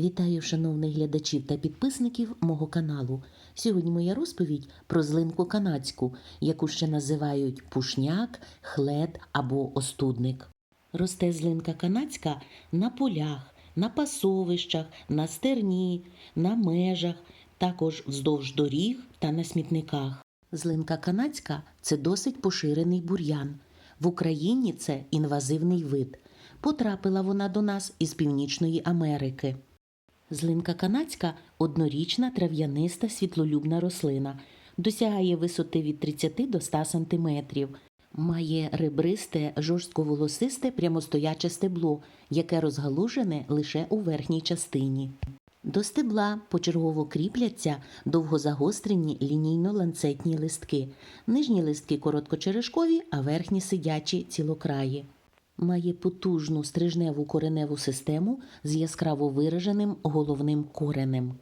Вітаю шановних глядачів та підписників мого каналу. Сьогодні моя розповідь про злинку канадську, яку ще називають пушняк, хлед або остудник. Росте злинка канадська на полях, на пасовищах, на стерні, на межах, також вздовж доріг та на смітниках. Злинка канадська це досить поширений бур'ян. В Україні це інвазивний вид. Потрапила вона до нас із Північної Америки. Злинка канадська однорічна трав'яниста світлолюбна рослина. Досягає висоти від 30 до 100 см. Має ребристе, жорстковолосисте прямостояче стебло, яке розгалужене лише у верхній частині. До стебла почергово кріпляться довгозагострені лінійно-ланцетні листки. Нижні листки короткочерешкові, а верхні сидячі цілокраї. Має потужну стрижневу кореневу систему з яскраво вираженим головним коренем.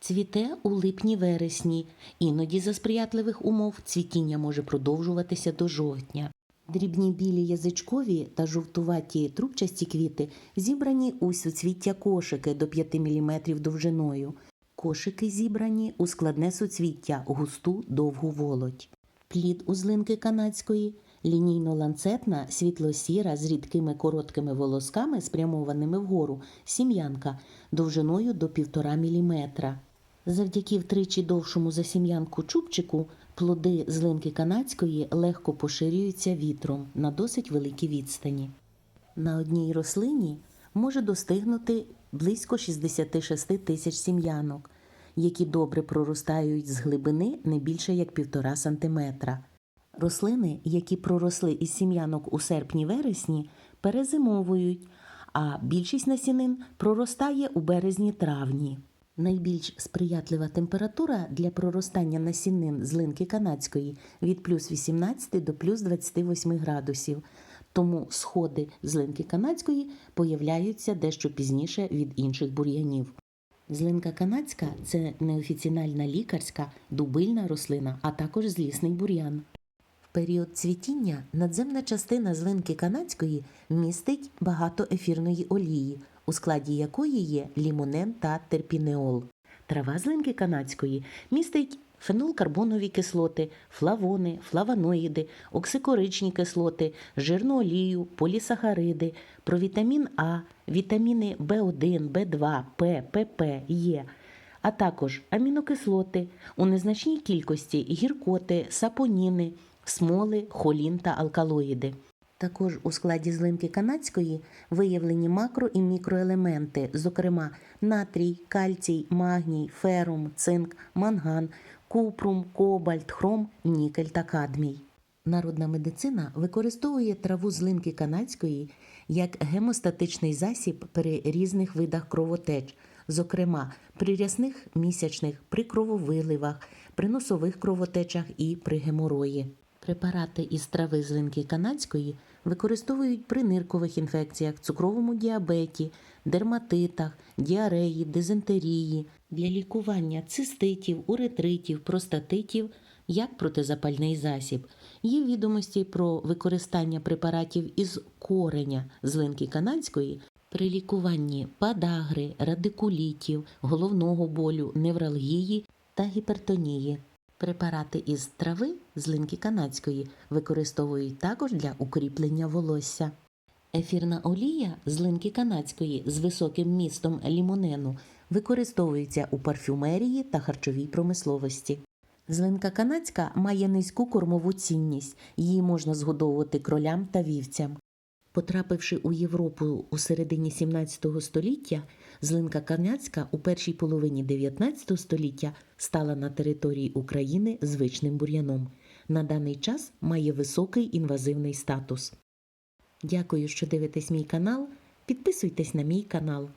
Цвіте у липні-вересні, іноді за сприятливих умов цвітіння може продовжуватися до жовтня. Дрібні білі язичкові та жовтуваті трубчасті квіти зібрані у суцвіття кошики до 5 мм довжиною. Кошики зібрані у складне суцвіття густу довгу волоть. Плід узлинки канадської лінійно-ланцетна, світло-сіра з рідкими короткими волосками, спрямованими вгору, сім'янка довжиною до 1,5 мм. Завдяки втричі довшому за сім'янку чубчику плоди злинки канадської легко поширюються вітром на досить великій відстані. На одній рослині може достигнути близько 66 тисяч сім'янок, які добре проростають з глибини не більше як 1,5 см. Рослини, які проросли із сім'янок у серпні-вересні, перезимовують, а більшість насінин проростає у березні-травні. Найбільш сприятлива температура для проростання насінин злинки канадської від плюс 18 до плюс 28 градусів, тому сходи злинки канадської появляються дещо пізніше від інших бур'янів. Злинка канадська це неофіціональна лікарська дубильна рослина, а також злісний бур'ян. Період цвітіння надземна частина злинки канадської містить багато ефірної олії, у складі якої є лімонен та терпінеол. Трава злинки канадської містить фенолкарбонові кислоти, флавони, флавоноїди, оксикоричні кислоти, жирну олію, полісахариди, провітамін А, вітаміни В1, В2, П, ПП, Е, а також амінокислоти у незначній кількості гіркоти, сапоніни, смоли, холін та алкалоїди. Також у складі злинки канадської виявлені макро і мікроелементи, зокрема натрій, кальцій, магній, ферум, цинк, манган, купрум, кобальт, хром, нікель та кадмій. Народна медицина використовує траву злинки канадської як гемостатичний засіб при різних видах кровотеч, зокрема при рясних місячних, при крововиливах, при носових кровотечах і при геморої. Препарати із трави злинки канадської використовують при ниркових інфекціях, цукровому діабеті, дерматитах, діареї, дизентерії, для лікування циститів, уретритів, простатитів як протизапальний засіб. Є відомості про використання препаратів із кореня злинки канадської при лікуванні падагри, радикулітів, головного болю, невралгії та гіпертонії. Препарати із трави злинки канадської використовують також для укріплення волосся. Ефірна олія злинки канадської з високим містом лімонену використовується у парфюмерії та харчовій промисловості. Злинка канадська має низьку кормову цінність, її можна згодовувати кролям та вівцям. Потрапивши у Європу у середині 17 століття, злинка канадська у першій половині 19 століття стала на території України звичним бур'яном. На даний час має високий інвазивний статус. Дякую, що дивитесь мій канал. Підписуйтесь на мій канал.